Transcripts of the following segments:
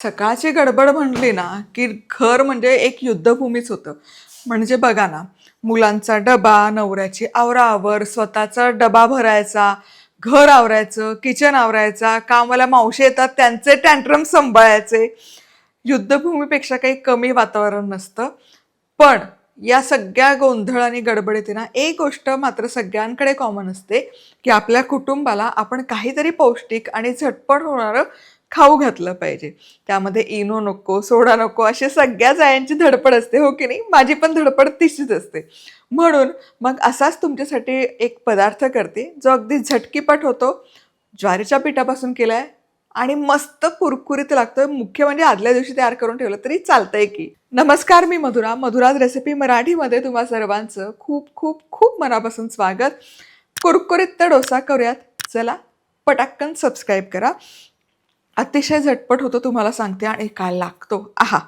सकाळची गडबड म्हणली ना की घर म्हणजे एक युद्धभूमीच होतं. म्हणजे बघा ना मुलांचा डबा नवऱ्याची आवराआवर स्वतःचा डबा भरायचा घर आवरायचं किचन आवरायचा कामाला मावशी येतात त्यांचे टँट्रम सांभाळायचे. युद्धभूमीपेक्षा काही कमी वातावरण नसतं. पण या सगळ्या गोंधळ आणि गडबडीत ना एक गोष्ट मात्र सगळ्यांकडे कॉमन असते की आपल्या कुटुंबाला आपण काहीतरी पौष्टिक आणि झटपट होणारं खाऊ घातलं पाहिजे. त्यामध्ये इनो नको सोडा नको अशा सगळ्या जायांची धडपड असते हो की नाही? माझी पण धडपड तिशीच असते. म्हणून मग असाच तुमच्यासाठी एक पदार्थ करते जो अगदी झटकीपट होतो ज्वारीच्या पिठापासून केला आहे आणि मस्त कुरकुरीत लागतोय. मुख्य म्हणजे आदल्या दिवशी तयार करून ठेवलं तरी चालतंय की. नमस्कार मी मधुरा. मधुराज रेसिपी मराठीमध्ये तुम्हा सर्वांचं खूप खूप खूप मनापासून स्वागत. कुरकुरीत तर डोसा करूयात. चला पटाक्कन सबस्क्राईब करा. अतिशय झटपट होतो तुम्हाला सांगते आणि काय लागतो. आहा.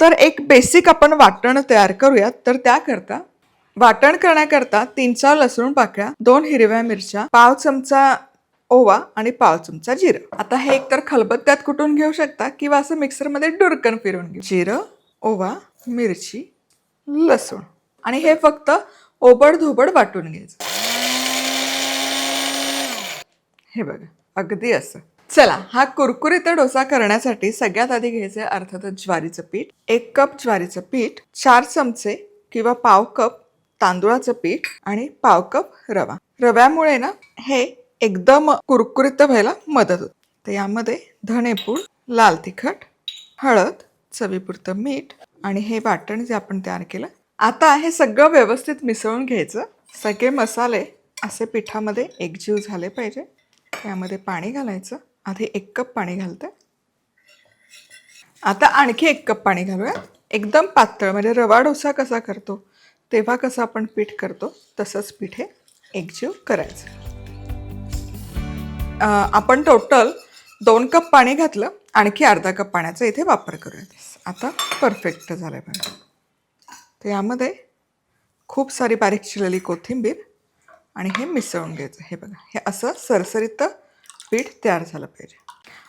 तर एक बेसिक आपण वाटण तयार करूयात. तर त्याकरता वाटण करण्याकरता तीन चार लसूण पाकळ्या दोन हिरव्या मिरच्या पाव चमचा ओवा आणि पाव चमचा जिरं. आता हे एकतर खलबत्त्यात कुटून घेऊ शकता किंवा असं मिक्सरमध्ये डुरकन फिरून घेऊ. जिरं ओवा मिरची लसूण. आणि हे फक्त ओबड धोबड वाटून घ्यायचं. हे बघा. अगदी असं. चला हा कुरकुरीत डोसा करण्यासाठी सगळ्यात आधी घ्यायचे अर्थातच ज्वारीचं पीठ. एक कप ज्वारीचं पीठ चार चमचे किंवा पाव कप तांदूळाचं पीठ आणि पाव कप रवा. रव्यामुळे ना हे एकदम कुरकुरीत व्हायला मदत होते. तर यामध्ये धणेपूड लाल तिखट हळद चवीपुरतं मीठ आणि हे वाटण जे आपण तयार केलं. आता हे सगळं व्यवस्थित मिसळून घ्यायचं. सगळे मसाले असे पिठामध्ये एकजीव झाले पाहिजे. त्यामध्ये पाणी घालायचं. आधी एक कप पाणी घालते. आता आणखी एक कप पाणी घालूया. एकदम पातळ म्हणजे रवा डोसा कसा करतो तेव्हा कसं आपण पीठ करतो तसंच पीठ हे एकजीव करायचं. आपण टोटल दोन कप पाणी घातलं आणखी अर्धा कप पाण्याचा इथे वापर करूया. आता परफेक्ट झालं पाहिजे तर यामध्ये खूप सारी बारीक चिरलेली कोथिंबीर आणि हे मिसळून घ्यायचं. हे बघा हे असं सरसरीत पीठ तयार झालं पाहिजे.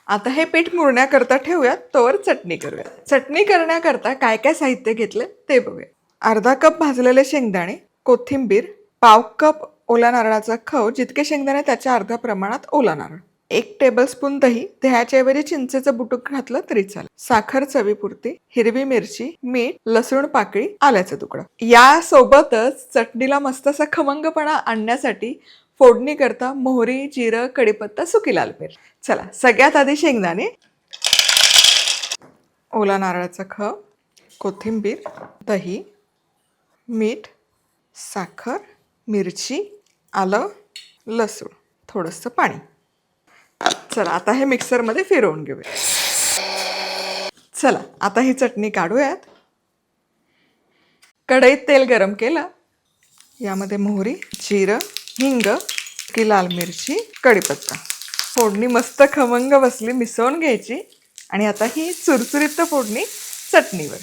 आता हे पीठ मुरण्याकरता ठेवूयात तोवर चटणी करूयात. चटणी करण्याकरता काय काय साहित्य घेतलं ते बघूया अर्धा कप भाजलेले शेंगदाणे कोथिंबीर पाव कप ओला नारळाचा खव जितके शेंगदाणे त्याच्या अर्ध्या प्रमाणात ओला नारळ. एक टेबलस्पून दही दह्याच्याऐवजी चिंचेचं बुटूक घातलं तरी चालेल. साखर चवीपुरती हिरवी मिरची मीठ लसूण पाकळी आल्याचा तुकडा. या सोबतच चटणीला मस्त असा खमंगपणा आणण्यासाठी फोडणी करता मोहरी जिरं कढीपत्ता सुकी लाल मिर. चला सगळ्यात आधी शेंगदाणे. ओला नारळाचा ख कोथिंबीर दही मीठ साखर मिरची आलं लसूण थोडंसं पाणी. चला आता हे मिक्सरमध्ये फिरवून घेऊया. चला आता ही चटणी काढूयात. कढईत तेल गरम केलं. यामध्ये मोहरी जिरं हिंग की लाल मिरची कढीपत्ता. फोडणी मस्त खमंग बसली मिसळून घ्यायची. आणि आता ही चुरचुरीत फोडणी चटणीवर.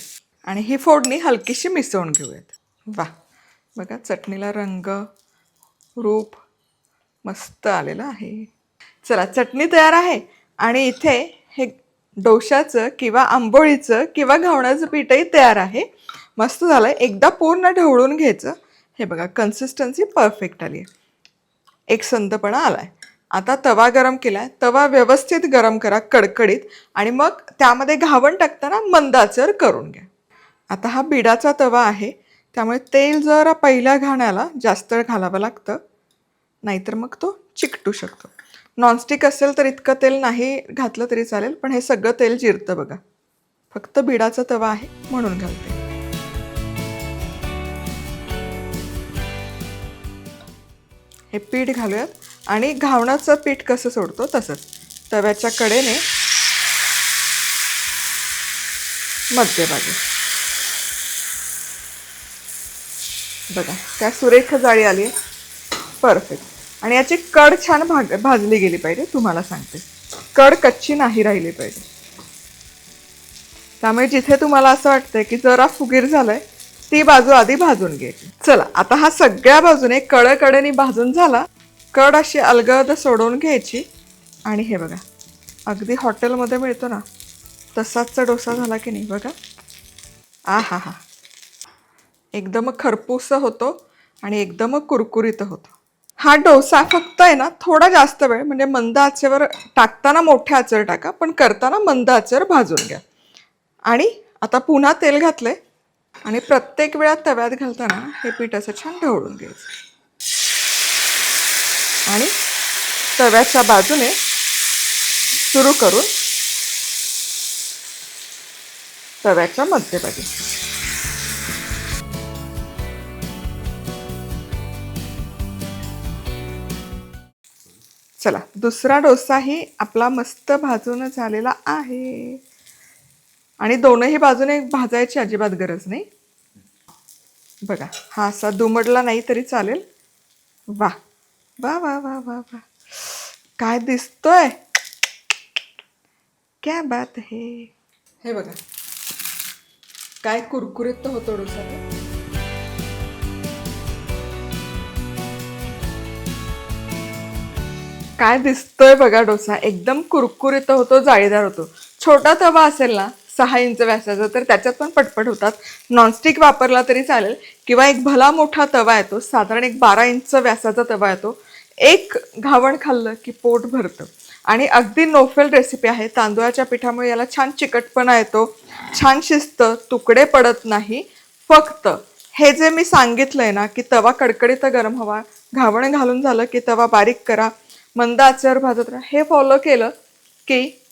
आणि ही फोडणी हलकीशी मिसळून घेऊयात. वा. बघा चटणीला रंग रूप मस्त आलेलं आहे. चला चटणी तयार आहे. आणि इथे हे डोशाचं किंवा आंबोळीचं किंवा घावण्याचं पीठही तयार आहे. मस्त झालं. एकदा पूर्ण ढवळून घ्यायचं. हे बघा कन्सिस्टन्सी परफेक्ट आली आहे. एक संतपणा आलाय. आता तवा गरम केलाय तवा व्यवस्थित गरम करा कडकडीत आणि मग त्यामध्ये घावण टाकताना मंदाचर करून घ्या. आता हा बिडाचा तवा आहे त्यामुळे तेल जरा पहिल्या घाण्याला जास्त घालावं लागतं नाहीतर मग तो चिकटू शकतो. नॉनस्टिक असेल तर इतकं तेल नाही घातलं तरी चालेल पण हे सगळं तेल जिरतं बघा. फक्त बिडाचा तवा आहे म्हणून घालते. हे पीठ घालूयात. आणि घावणाचं पीठ कसं सोडतो तसंच. तव्याच्या कडेने मध्यभागी. बघा काय सुरेख जाळी आली आहे. परफेक्ट आणि याची कड छान भाग भाजली गेली पाहिजे तुम्हाला सांगते. कड कच्ची नाही राहिली पाहिजे. त्यामुळे जिथे तुम्हाला असं वाटतंय की जरा फुगीर झालंय ती बाजू आधी भाजून घ्यायची चला आता हा सगळ्या बाजूने कडकडेने भाजून झाला. कड अशी अलगद सोडवून घ्यायची. आणि हे बघा अगदी हॉटेलमध्ये मिळतो ना तसाचा डोसा झाला की नाही बघा. आ हा. हा एकदम खरपूस होतो आणि एकदम कुरकुरीत होतो. हा डोसा फक्त आहे ना थोडा जास्त वेळ म्हणजे मंद आचेवर टाकताना मोठ्या आचेवर टाका पण करताना मंद आचेवर भाजून घ्या. आणि आता पुन्हा तेल घातलंय. आणि प्रत्येक वेळा तव्यात घालताना हे पीठ असं छान ढवळून घ्यायचं. आणि तव्याच्या बाजूने सुरू करून तव्याच्या मध्यभागी. चला दुसरा डोसाही आपला मस्त भाजून झालेला आहे. आणि दोनही बाजूने भाजायची अजिबात गरज नाही. बघा हा असा दुमडला नाही तरी चालेल. वा वा वा वा वा वा. काय दिसतोय? क्या बात हे. हे बघा. काय कुरकुरीत होतो डोसा काय दिसतोय बघा डोसा? एकदम कुरकुरीत होतो जाळीदार होतो. छोटा तवा असेल ना सहा इंच व्यासाचा तर त्याच्यात पण पटपट होतात. नॉनस्टिक वापरला तरी चालेल. किंवा एक भला मोठा तवा येतो. साधारण एक बारा इंच व्यासाचा तवा येतो. एक घावण खाल्लं की पोट भरतं. आणि अगदी नोफेल रेसिपी आहे. तांदूळाच्या पिठामुळे याला छान चिकटपणा येतो. छान शिस्त तुकडे पडत नाही. फक्त हे जे मी सांगितलंय ना की तवा कडकडीत गरम हवा घावण घालून झालं की तवा बारीक करा मंद आचेवर भाजत राहा. हे फॉलो केलं की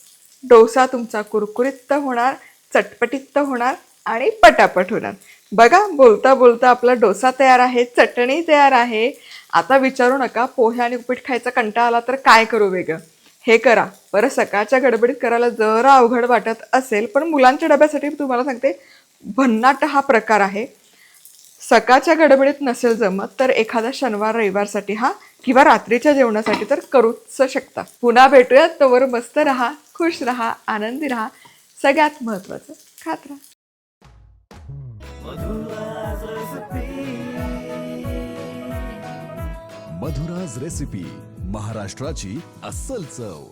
डोसा तुमचा कुरकुरीत होणार चटपटीत होणार आणि पटापट होणार. बघा बोलता बोलता आपला डोसा तयार आहे चटणी तयार आहे. आता विचारू नका पोहे आणि उपीट खायचा कंटाळा आला तर काय करू वेगळं? हे करा. बरं सकाळच्या गडबडीत करायला जरा अवघड वाटत असेल पण मुलांच्या डब्यासाठी तुम्हाला सांगते भन्नाट हा प्रकार आहे. सकाळच्या गडबडीत नसेल जमत तर एखादा शनिवार रविवारसाठी हा किंवा रात्रीच्या जेवणासाठी तर करूच शकता. पुन्हा भेटूयात. तोवर मस्त राहा खुश राहा आनंदी राहा. सगळ्यात महत्वाचं खात राहा. मधुराज रेसिपी महाराष्ट्राची अस्सल चव.